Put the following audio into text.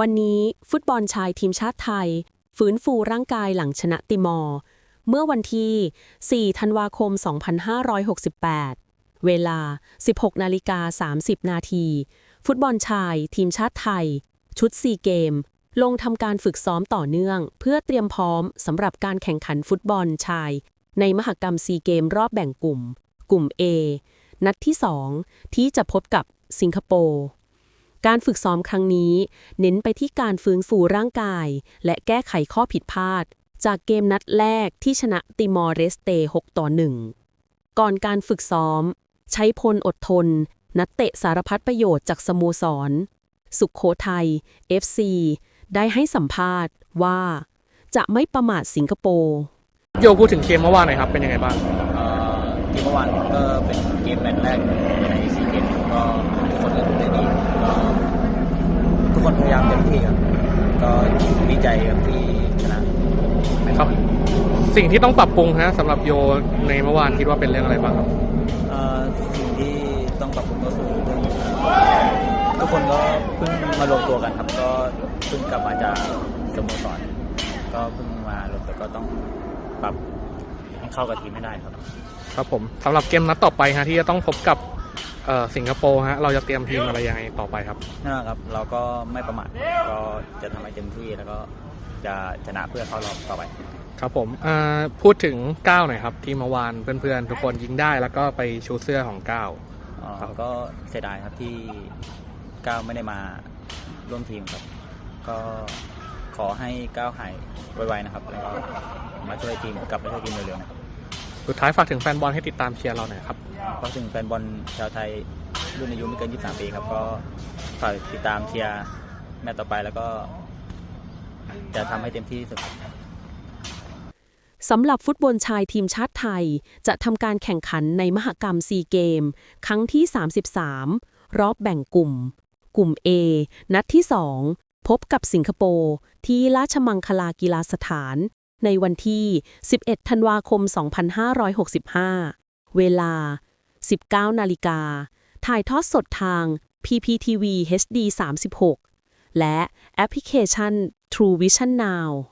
วันนี้ฟุตบอลชายทีมชาติไทย ฟื้นฟูร่างกายหลังชนะติมอร์ เมื่อวันที่ 4 ธันวาคม 2568 เวลา 16 นาฬิกา 30 นาที ฟุตบอลชายทีมชาติไทย ชุดซีเกม ลงทำการฝึกซ้อมต่อเนื่อง เพื่อเตรียมพร้อมสำหรับการแข่งขันฟุตบอลชาย ในมหกรรมซีเกมรอบแบ่งกลุ่ม กลุ่ม A นัดที่ 2 ที่จะพบกับสิงคโปร์ การฝึกซ้อมครั้งนี้ เน้นไปที่การฟื้นฟูร่างกาย และแก้ไขข้อผิดพลาด จากเกมนัดแรกที่ชนะติมอร์เรสเต 6 ต่อ 1 ก่อนการฝึกซ้อม ใช้พลอดทน นักเตะสารพัดประโยชน์จากสโมสร สุขโขทัย FC ได้ให้สัมภาษณ์ว่า จะไม่ประมาทสิงคโปร์โยพูดถึงเกมเมื่อวานหน่อยครับ เป็นยังไงบ้างเอ่อเกมเมื่อวานก็เป็นเกมแมตช์แรกในซีเกมก็ทุกคนก็ทำได้ดีก็ทุก คนพยายามเต็มที่ครับก็ดีใจครับที่ชนะครับ สิ่งที่ต้องปรับปรุงฮะสำหรับโยในเมื่อวานคิดว่าเป็นเรื่องอะไรบ้างครับเอ่อสิ่งที่ต้องปรับปรุงก็คือเรื่องทุกคนก็เพิ่งมารวมตัวกันครับ ก็เพิ่งกลับมาจากสโมสรก็เพิ่งมารวมตัวก็ต้องปรับให้เข้ากับทีมให้ได้ครับ ครับผมสำหรับเกมนัดต่อไปฮะที่จะต้องพบกับ เอ่อสิงคโปร์ฮะเราจะเตรียมทีมอะไรยังไงต่อไปครับนั่นแหละครับ เราก็ไม่ประมาทก็จะทำให้เต็มที่แล้วก็จะชนะเพื่อเข้ารอบต่อไป ครับผมอ่าพูดถึงก้าวหน่อยครับ ที่เมื่อวานเพื่อนๆ ทุกคนยิงได้แล้วก็ไปชูเสื้อของก้าว อ๋อครับ ก็เสียดายครับที่ก้าวไม่ได้มาร่วมทีมครับ ก็ขอให้ก้าวหายไวๆนะครับแล้วก็มาช่วยทีมกลับมาช่วยทีมเร็วๆนะครับ สุดท้ายฝากถึงแฟนบอลให้ติดตามเชียร์เราหน่อยครับ ก็ถึงแฟนบอลชาวไทยรุ่นอายุไม่เกิน 23 ปีครับ ก็ฝากติดตามเชียร์แมตช์ต่อไปแล้วก็จะทำให้เต็มที่ที่สุดครับสำหรับฟุตบอลชายทีมชาติไทย จะทำการแข่งขันในมหกรรมซีเกม ครั้งที่ 33 รอบแบ่งกลุ่ม กลุ่ม A นัดที่ 2 พบกับสิงคโปร์ที่ราชมังคลากีฬาสถาน ในวันที่ 11 ธันวาคม 2565 เวลา 19 นาฬิกา ถ่ายทอดสดทาง PPTV HD 36 และแอปพลิเคชัน True Vision Now